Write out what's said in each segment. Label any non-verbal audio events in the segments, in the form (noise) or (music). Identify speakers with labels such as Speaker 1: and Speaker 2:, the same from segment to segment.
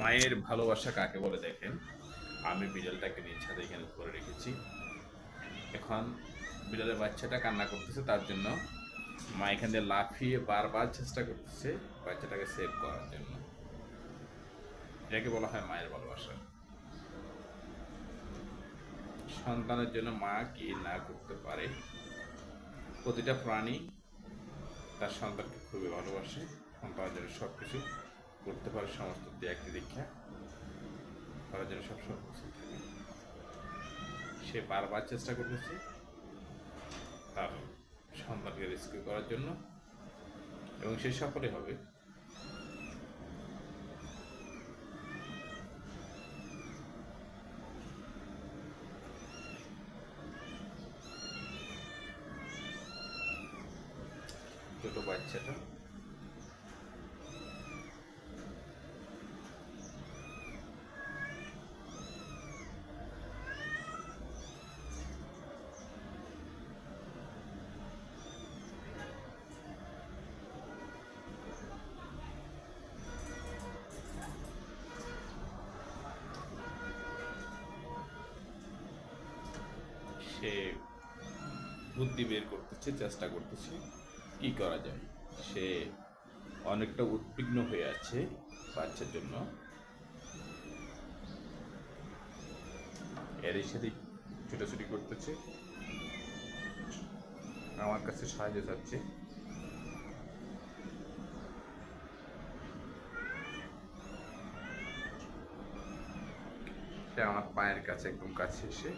Speaker 1: মায়ের ভালোবাসা কাকে বলে দেখেন? আমি বিড়ালটাকে নিজ ছাদে এখানে করে রেখেছি। এখন বিড়ালের বাচ্চাটা কান্না করতেছে, তার জন্য মা এখান দিয়ে লাফিয়ে বারবার চেষ্টা করতেছে বাচ্চাটাকে সেভ করার জন্য। এটাকে বলা হয় মায়ের ভালোবাসা। সন্তানের জন্য মা কি না করতে পারে? প্রতিটা প্রাণী তার সন্তানকে খুবই ভালোবাসে, সন্তানের জন্য সব কিছু করতে পারে সমস্ত ত্যাগকে দীক্ষা করার জন্য সবসময় থাকে। সে বারবার চেষ্টা করতেছে তার সন্তানকে রেস্কিউ করার জন্য। এবং সে সফলে হবে। ছোট বাচ্চাটা সে বুদ্ধি বের করতেছে, চেষ্টা করতেছে, কি করা যায়? সে অনেকটা উদ্বিগ্ন হয়ে আছে বাচ্চার জন্য। এরই সাথে ছুটাছুটি করতেছে। আমার কাছে সাহায্য চাচ্ছে। সে আমার পায়ের কাছে, একদম কাছে এসে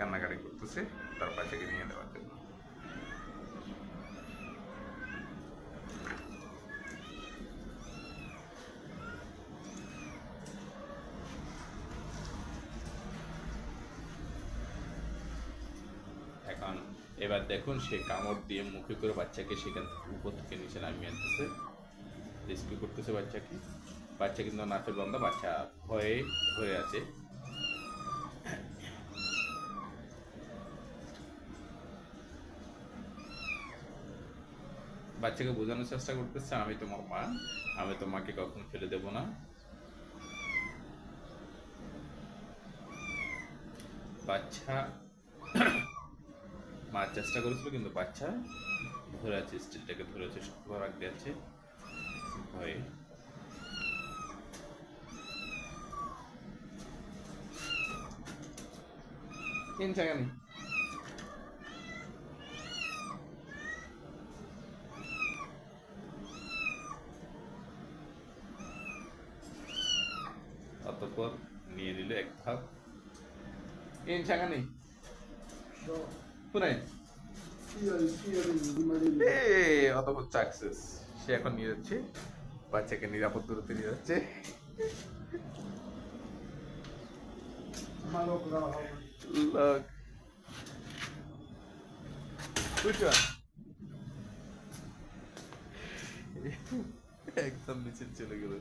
Speaker 1: কান্নাকাটি করতেছে, তার বাচ্চাকে নিয়ে দেওয়ার জন্য। এখন এবার দেখুন সে কামড় দিয়ে মুখে করে বাচ্চাকে সেখান থেকে উপর থেকে নিচে নামিয়ে আনতেছে। রেস্কিউ করতেছে বাচ্চাকে। বাচ্চা কিন্তু নাচের বন্ধ বাচ্চা ভয়ে ধরে আছে। বাচ্চাকে বোঝানোর চেষ্টা করতেছে, আমি তোমার মা, আমি তোমাকে কখনো ফেলে দেব না। বাচ্চা (coughs) মার চেষ্টা করেছিল, কিন্তু বাচ্চা ধরে আছে স্টিলটাকে ধরে আছে শুক্র রাখতে আছে ভয়ে। তিন সেকেন্ড। অতঃপর নিয়ে নিল এক এ অতপর সাকসেস সে এখন নিয়ে যাচ্ছে। বাচ্চাকে নিরাপদ দূরত্বে নিয়ে যাচ্ছে। Look. Which one? একদম নিচে চলে গেল।